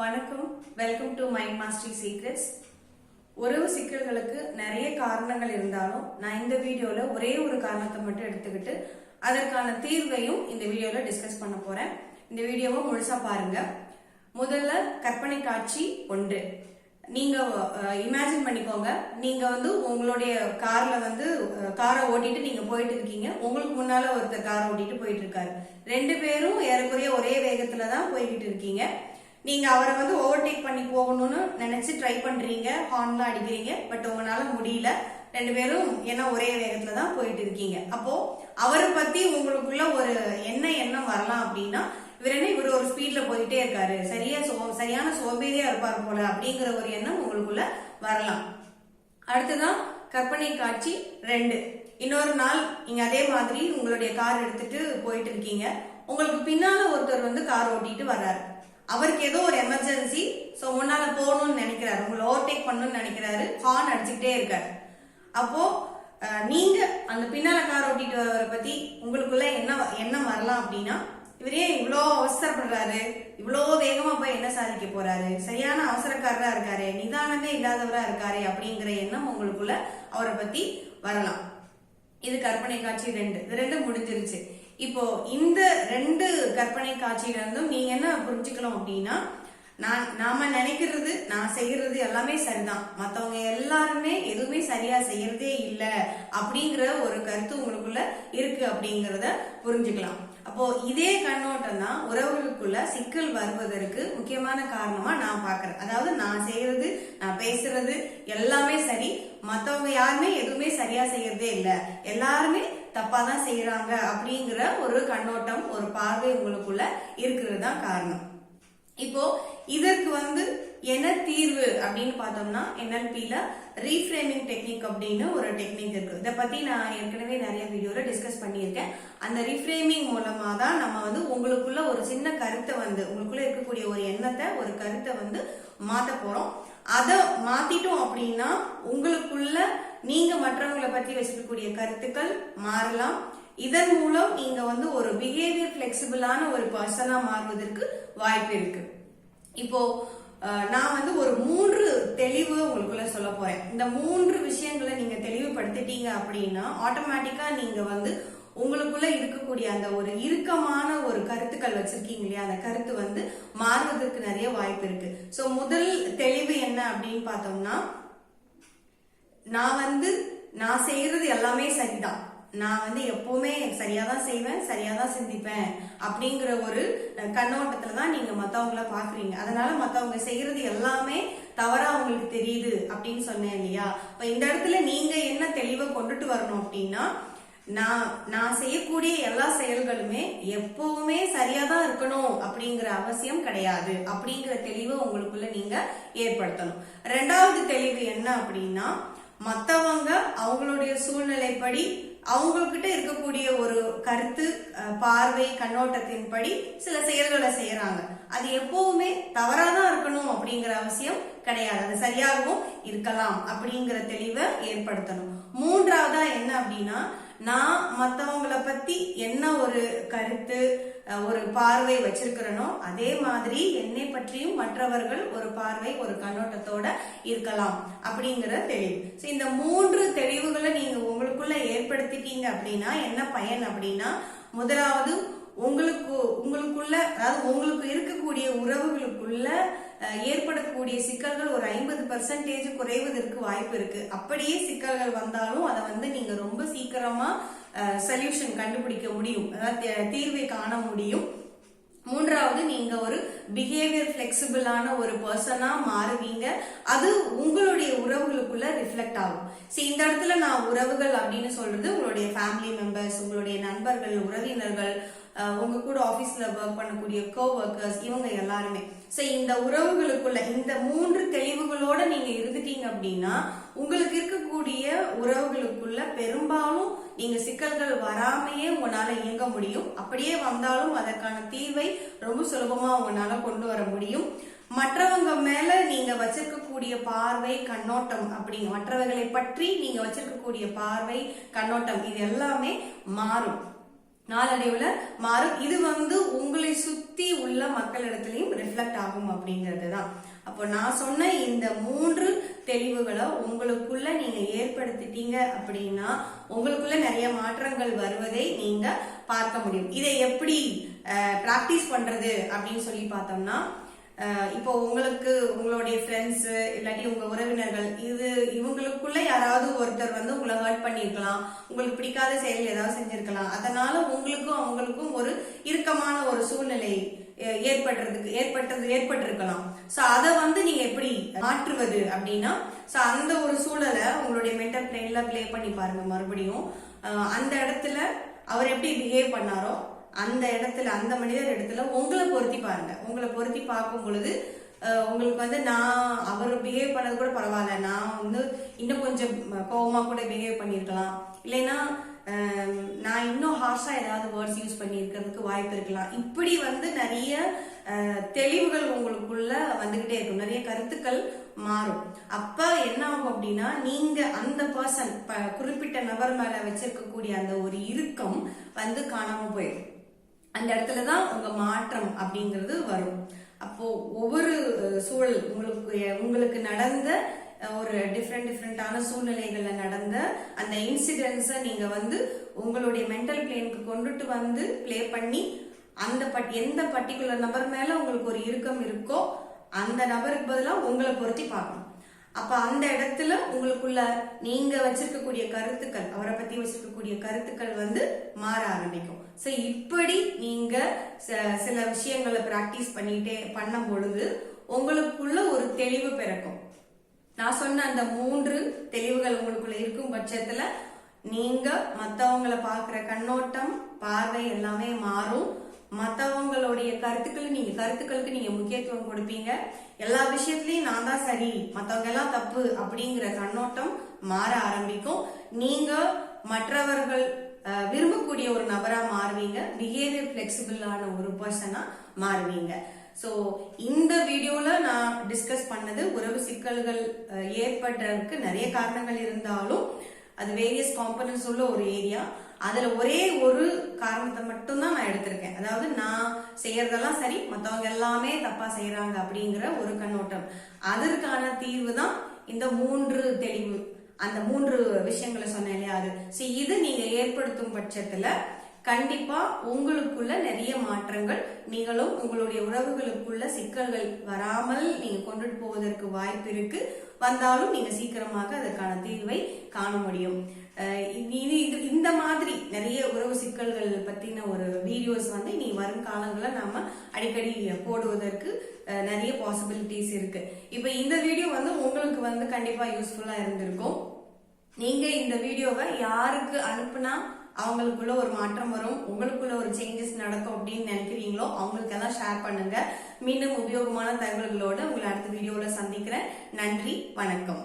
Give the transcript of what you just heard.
வணக்கம். Welcome to mind mastery secrets உறவு சிக்கல்களுக்கு நிறைய காரணங்கள் இருந்தாலும் நான் இந்த வீடியோல ஒரே ஒரு காரணத்தை மட்டும் எடுத்துக்கிட்டு அதற்கான தீர்வையும் இந்த வீடியோல டிஸ்கஸ் பண்ண போறேன். இந்த வீடியோவை முழுசா பாருங்க. முதல்ல கற்பனை காட்சி ஒன்று. நீங்க இமேஜின் பண்ணிக்கோங்க. நீங்க வந்து உங்களுடைய கார்ல வந்து காரை ஓட்டிட்டு நீங்க போயிட்டு இருக்கீங்க. உங்களுக்கு முன்னால ஒருத்தர் காரை ஓட்டிட்டு போயிட்டு இருக்காரு. ரெண்டு பேரும் ஏறக்குறைய ஒரே வேகத்துல தான் போய்கிட்டு இருக்கீங்க. நீங்க அவரை வந்து ஓவர்டேக் பண்ணி போகணும்னு நினைச்சு ட்ரை பண்றீங்க ஹார்ன்லாம் அடிக்கிறீங்க பட் உங்களால முடியல. ரெண்டு பேரும் ஏன்னா ஒரே வேகத்துல தான் போயிட்டு இருக்கீங்க. அப்போ அவரை பத்தி உங்களுக்குள்ள ஒரு என்ன எண்ணம் வரலாம் அப்படின்னா இவர் என்ன இவர் ஒரு ஸ்பீட்ல போயிட்டே இருக்காரு. சரியா சோ- சரியான சோம்பேறியா இருப்பார் போல அப்படிங்கிற ஒரு எண்ணம் உங்களுக்குள்ள வரலாம். அடுத்ததான் கற்பனை காட்சி ரெண்டு. இன்னொரு நாள் நீங்க அதே மாதிரி உங்களுடைய கார் எடுத்துட்டு போயிட்டு இருக்கீங்க. உங்களுக்கு பின்னால ஒருத்தர் வந்து கார் ஓட்டிட்டு வர்றாரு. அவருக்கு ஏதோ ஒரு எமர்ஜென்சி ஸோ முன்னால போகணும்னு நினைக்கிறாரு. உங்களை ஓவர்டேக் பண்ணணும்னு நினைக்கிறாரு. ஹார்ன் அடிச்சுக்கிட்டே இருக்காரு. அப்போ நீங்க அந்த பின்னால கார் ஓட்டிட்டு வரவரை பத்தி உங்களுக்குள்ள என்ன என்ன வரலாம் அப்படின்னா இவர் ஏன் இவ்வளோ அவசரப்படுறாரு? இவ்வளோ வேகமா போய் என்ன சாதிக்க போறாரு? சரியான அவசரக்காரரா இருக்காரு நிதானமே இல்லாதவரா இருக்காரு அப்படிங்கிற எண்ணம் உங்களுக்குள்ள அவரை பத்தி வரலாம். இது கற்பனை காட்சி ரெண்டு. இது ரெண்டும் முடிஞ்சிருச்சு. இப்போ இந்த ரெண்டு கற்பனை காட்சியில இருந்தும் நீங்க என்ன புரிஞ்சுக்கலாம் அப்படின்னா நான் நாம நினைக்கிறது நான் செய்யறது எல்லாமே சரிதான். மத்தவங்க எல்லாருமே எதுவுமே சரியா செய்யறதே இல்லை அப்படிங்கிற ஒரு கருத்து உங்களுக்குள்ள இருக்கு அப்படிங்கறத புரிஞ்சுக்கலாம். அப்போ இதே கண்ணோட்டம் தான் உறவுகளுக்குள்ள சிக்கல் வருவதற்கு முக்கியமான காரணமா நான் பாக்குறேன் அதாவது நான் செய்யறது நான் பேசுறது எல்லாமே சரி. மத்தவங்க யாருமே எதுவுமே சரியா செய்யறதே இல்லை. எல்லாருமே தப்பா தான் செய்யறாங்க அப்படிங்கிற ஒரு கண்ணோட்டம் ஒரு பார்வை உங்களுக்குள்ள இருக்கிறது தான் காரணம். இப்போ இதற்கு வந்து என்ன தீர்வு அப்படின்னு பார்த்தோம்னா என்எல்பியில ரீஃப்ரேமிங் டெக்னிக் அப்படின்னு ஒரு டெக்னிக் இருக்கு. இதை பத்தி நான் ஏற்கனவே நிறைய வீடியோல டிஸ்கஸ் பண்ணியிருக்கேன். அந்த ரீஃப்ரேமிங் மூலமா தான் நம்ம வந்து உங்களுக்குள்ள ஒரு சின்ன கருத்தை வந்து உங்களுக்குள்ள இருக்கக்கூடிய ஒரு எண்ணத்தை ஒரு கருத்தை வந்து மாத்த போறோம். அதை மாத்திட்டோம் அப்படின்னா உங்களுக்குள்ள நீங்க மற்றவங்களை பத்தி வச்சிருக்கக்கூடிய கருத்துக்கள் மாறலாம். இதன் மூலம் நீங்க வந்து ஒரு பிஹேவியர் பிளெக்சிபிளான ஒரு பர்சனா மாறுவதற்கு வாய்ப்பு இருக்கு. இப்போ நான் வந்து ஒரு மூன்று தெளிவு உங்களுக்குள்ள சொல்ல போறேன். இந்த மூன்று விஷயங்களை நீங்க தெளிவுபடுத்திட்டீங்க அப்படின்னா ஆட்டோமேட்டிக்கா நீங்க வந்து உங்களுக்குள்ள இருக்கக்கூடிய அந்த ஒரு இறுக்கமான ஒரு கருத்துக்கள் வச்சிருக்கீங்க இல்லையா? அந்த கருத்து வந்து மாறுவதற்கு நிறைய வாய்ப்பு இருக்கு. ஸோ முதல் தெளிவு என்ன அப்படின்னு பார்த்தோம்னா நான் வந்து நான் செய்யறது எல்லாமே சரிதான். நான் வந்து எப்பவுமே சரியா தான் செய்வேன் சரியா தான் சிந்திப்பேன் அப்படிங்கிற ஒரு கண்ணோட்டத்துல தான் நீங்க மத்தவங்கள பாக்குறீங்க அதனால மத்தவங்க செய்யறது எல்லாமே தவறா உங்களுக்கு தெரியுது அப்படின்னு சொன்னேன் இல்லையா? இப்ப இந்த இடத்துல நீங்க என்ன தெளிவை கொண்டுட்டு வரணும் அப்படின்னா நான் நான் செய்யக்கூடிய எல்லா செயல்களுமே எப்பவுமே சரியா தான் இருக்கணும் அப்படிங்கிற அவசியம் கிடையாது. அப்படிங்கிற தெளிவை உங்களுக்குள்ள நீங்க ஏற்படுத்தணும். ரெண்டாவது தெளிவு என்ன அப்படின்னா மத்தவங்க அவங்களுடைய சூழ்நிலைப்படி அவங்கக்கிட்ட இருக்கக்கூடிய ஒரு கருத்து பார்வை கண்ணோட்டத்தின்படி சில செயல்களை செய்யறாங்க அது எப்பவுமே தவறாதான் இருக்கணும் அப்படிங்கிற அவசியம் கிடையாது. அது சரியாகவும் இருக்கலாம் அப்படிங்கிற தெளிவை ஏற்படுத்தணும். மூன்றாவதா என்ன அப்படின்னா நான் மத்தவங்களை பத்தி என்ன ஒரு கருத்து ஒரு பார்வை வச்சிருக்கிறனோ அதே மாதிரி என்னை பற்றியும் மற்றவர்கள் ஒரு பார்வை ஒரு கண்ணோட்டத்தோட இருக்கலாம் அப்படிங்கிற தெளிவு. ஸோ இந்த மூன்று தெளிவுகளை நீங்க உங்களுக்குள்ள ஏற்படுத்திட்டீங்க அப்படின்னா என்ன பயன் அப்படின்னா முதலாவது உங்களுக்கு உங்களுக்குள்ள அதாவது உங்களுக்கு இருக்கக்கூடிய உறவுகளுக்குள்ள ஏற்படக்கூடிய சிக்கல்கள் ஒரு ஐம்பது பர்சன்டேஜ் குறைவதற்கு வாய்ப்பு இருக்கு. அப்படியே சிக்கல்கள் வந்தாலும் அதை வந்து நீங்க ரொம்ப சீக்கிரமா சொல்யூஷன் கண்டுபிடிக்க முடியும். அதாவது தீர்வை காண முடியும். மூன்றாவது நீங்க ஒரு பிஹேவியர் பிளெக்சிபிளான ஒரு பர்சனா மாறுவீங்க. அது உங்களுடைய உறவுகளுக்குள்ள ரிஃப்ளெக்ட் ஆகும். சரி இந்த இடத்துல நான் உறவுகள் அப்படின்னு சொல்றது உங்களுடைய ஃபேமிலி மெம்பர்ஸ் உங்களுடைய நண்பர்கள் உறவினர்கள் உங்க கூட ஆபீஸ்ல ஒர்க் பண்ணக்கூடிய கோ ஒர்க்கர்ஸ் இவங்க எல்லாருமே. சோ இந்த உறவுகளுக்குள்ள இந்த மூன்று தெளிவுகளோட நீங்க இருந்துட்டீங்க அப்படின்னா உங்களுக்கு இருக்கக்கூடிய உறவுகளுக்குள்ள பெரும்பாலும் நீங்க சிக்கல்கள் வராமையே உங்களால இயங்க முடியும். அப்படியே வந்தாலும் அதற்கான தீர்வை ரொம்ப சுலபமா உங்களால கொண்டு வர முடியும். மற்றவங்க மேல நீங்க வச்சிருக்கக்கூடிய பார்வை கண்ணோட்டம் அப்படி மற்றவர்களை பற்றி நீங்க வச்சிருக்கக்கூடிய பார்வை கண்ணோட்டம் இது எல்லாமே மாறும். நாளடைவுல மாறும். இது வந்து உங்களை சுத்தி உள்ள மக்களிடத்திலையும் ரிஃப்ளெக்ட் ஆகும் அப்படிங்கிறது தான் அப்போ நான் சொன்ன இந்த மூன்று தெளிவுகளை உங்களுக்குள்ள நீங்க ஏற்படுத்திட்டீங்க அப்படின்னா உங்களுக்குள்ள நிறைய மாற்றங்கள் வருவதை நீங்க பார்க்க முடியும். இதை எப்படி பிராக்டிஸ் பண்றது அப்படின்னு சொல்லி பார்த்தோம்னா இப்போ உங்களுக்கு உங்களுடைய ஃப்ரெண்ட்ஸ் இல்லாட்டி உங்க உறவினர்கள் இது இவங்களுக்குள்ள யாராவது ஒருத்தர் வந்து உங்களை ஹர்ட் பண்ணியிருக்கலாம். உங்களுக்கு பிடிக்காத செயல் ஏதாவது செஞ்சிருக்கலாம். அதனால உங்களுக்கும் அவங்களுக்கும் ஒரு இறுக்கமான ஒரு சூழ்நிலை ஏற்படுறதுக்கு ஏற்பட்டது ஏற்பட்டிருக்கலாம். சோ அதை வந்து நீங்க எப்படி மாற்றுவது அப்படின்னா சோ அந்த ஒரு சூழலை உங்களுடைய மென்டல் பிளேன்ல ப்ளே பண்ணி பாருங்க மறுபடியும். அந்த இடத்துல அவர் எப்படி பிஹேவ் பண்ணாரோ அந்த இடத்துல அந்த மனிதர் இடத்துல உங்களை பொருத்தி பாருங்க. உங்களை பொருத்தி பார்க்கும் பொழுது உங்களுக்கு வந்து நான் அவர் பிஹேவ் பண்ணது கூட பரவாயில்ல. நான் வந்து இன்னும் கொஞ்சம் கோவமா கூட பிஹேவ் பண்ணியிருக்கலாம் இல்லைன்னா நான் இன்னும் ஹார்ஷா ஏதாவது வேர்ட்ஸ் யூஸ் பண்ணியிருக்கிறதுக்கு வாய்ப்பு இருக்கலாம். இப்படி வந்து நிறைய தெளிவுகள் உங்களுக்குள்ள வந்துகிட்டே இருக்கும். நிறைய கருத்துக்கள் மாறும். அப்ப என்ன ஆகும் அப்படின்னா நீங்க அந்த பர்சன் குறிப்பிட்ட நபர் மேல வச்சிருக்கக்கூடிய அந்த ஒரு இறுக்கம் வந்து காணாம போயிடும். அந்த இடத்துல தான் உங்க மாற்றம் அப்படிங்கிறது வரும். அப்போ ஒவ்வொரு சூழல் உங்களுக்கு உங்களுக்கு நடந்த ஒரு டிஃப்ரெண்ட் டிஃப்ரெண்டான சூழ்நிலைகள்ல நடந்த அந்த இன்சிடென்ட்ஸை நீங்க வந்து உங்களுடைய மென்டல் பிளேனுக்கு கொண்டுட்டு வந்து ப்ளே பண்ணி அந்த பட் எந்த பர்டிகுலர் நபர் மேல உங்களுக்கு ஒரு இறுக்கம் இருக்கோ அந்த நபருக்கு பதிலாக உங்களை பொருத்தி பார்க்கணும். அப்ப அந்த இடத்துல உங்களுக்குள்ள நீங்க வச்சிருக்கக்கூடிய கருத்துக்கள் அவரை பத்தி வச்சிருக்கக்கூடிய கருத்துக்கள் வந்து மாற ஆரம்பிக்கும். சோ இப்படி நீங்க ச- சில விஷயங்களை பிராக்டிஸ் பண்ணிட்டே பண்ணும் பொழுது உங்களுக்குள்ள ஒரு தெளிவு பிறக்கும். நான் சொன்ன அந்த மூன்று தெளிவுகள் உங்களுக்குள்ள இருக்கும் பட்சத்துல நீங்க மத்தவங்களை பாக்குற கண்ணோட்டம் பார்வை எல்லாமே மாறும். மற்றவங்களுடைய கருத்துக்கள் நீங்க கருத்துக்களுக்கு நீங்க முக்கியத்துவம் கொடுப்பீங்க. எல்லா விஷயத்துலயும் நான் தான் சரி. மற்றவங்க எல்லாம் தப்பு அப்படிங்கிற கண்ணோட்டம் மாற ஆரம்பிக்கும். நீங்க மற்றவர்கள் விரும்பக்கூடிய ஒரு நபரா மாறுவீங்க. பிஹேவியர் பிளெக்சிபிளான ஒரு பர்சனா மாறுவீங்க. ஸோ இந்த வீடியோல நான் டிஸ்கஸ் பண்ணது உறவு சிக்கல்கள் ஏற்படுறதுக்கு நிறைய காரணங்கள் இருந்தாலும் அது வேரியஸ் காம்பனன்ஸ் உள்ள ஒரு ஏரியா அதுல ஒரே ஒரு காரணத்தை மட்டும்தான் நான் எடுத்திருக்கேன். அதாவது நான் செய்யறதெல்லாம் சரி மத்தவங்க எல்லாமே தப்பா செய்யறாங்க அப்படிங்கிற ஒரு கண்ணோட்டம். அதற்கான தீர்வு தான் இந்த மூன்று தெளிவு. அந்த மூன்று விஷயங்களை சொன்னேன் இல்லையா அது. ஸோ இது நீங்க ஏற்படுத்தும் பட்சத்துல கண்டிப்பா உங்களுக்குள்ள நிறைய மாற்றங்கள் நீங்களும் உங்களுடைய உறவுகளுக்குள்ள சிக்கல்கள் வராமல் நீங்க கொண்டுட்டு போவதற்கு வாய்ப்பு இருக்கு. வந்தாலும் நீங்க சீக்கிரமாக அதற்கான தீர்வை காண முடியும். அஹ் இது இந்த மாதிரி நிறைய உறவு சிக்கல்கள் பத்தின ஒரு வீடியோஸ் வந்து இனி வரும் காலங்களில் நாம அடிக்கடி போடுவதற்கு நிறைய பாசிபிலிட்டிஸ் இருக்கு. இப்போ இந்த வீடியோ வந்து உங்களுக்கு வந்து கண்டிப்பா யூஸ்ஃபுல்லா இருந்திருக்கும். நீங்க இந்த வீடியோவை யாருக்கு அனுப்புனா அவங்களுக்குள்ள ஒரு மாற்றம் வரும். உங்களுக்குள்ள ஒரு சேஞ்சஸ் நடக்கும் அப்படின்னு நினைக்கிறீங்களோ அவங்களுக்கு எல்லாம் ஷேர் பண்ணுங்க. மீண்டும் உபயோகமான தகவல்களோடு உங்களை அடுத்த வீடியோவில் சந்திக்கிறேன். நன்றி வணக்கம்.